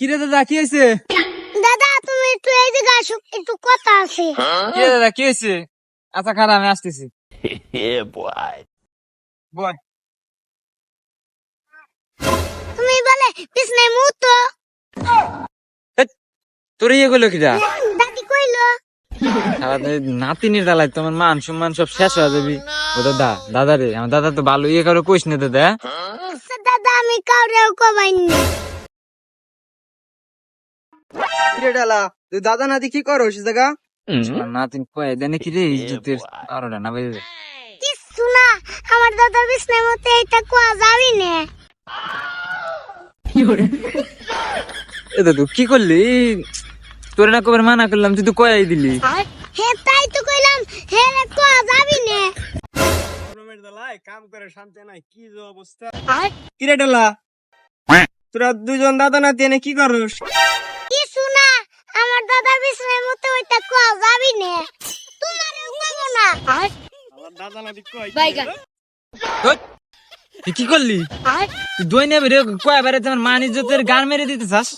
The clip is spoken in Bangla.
কিরে দাদা কি হয়েছে? দাদা তুমি একটু এই দিকে আসো একটু কথা আছে। কিরে দাদা কি হয়েছে? আচ্ছা খারাপ আমি আসতেছি। boy. তুমি বলে পিছনে মুহূর্ত। তোর ইয়ে গুলো কিরা দাদি কইলো। নাতিনির দালাই তোমার মান সম্মান সব শেষ হয়ে যাবি। ও দাদা দাদা রে আমার দাদা তো ভালো ইয়ে কারও কইস না দাদা। আচ্ছা, দাদা আমি কাউরেও কবাইনি কিরে ডালা তুই দাদা নাতি কি করো সে জায়গা? কয়ে দেনে কি রে ইজ্জতের না বেজে কিছু না আমার দাদা বিছনের মধ্যে এটা কোয়া যাবি না? এ দাদু কি করলি? তোর না কবার মানা করলাম তুই তো কয়াই দিলি। হে তাই তো কইলাম হে রে কোয়া যাবি না? কাম করে শান্তি নাই কি যে অবস্থা। কিরে ডালা তোরা দুজন দাদা নাতি এনে কি করস? যাবি না। তোমারও কব না দাদা কই কি করলি? তুই দই নেবে রে কয়বারে তোমার মান ইজ্জতের গান মেরে দিতে চাস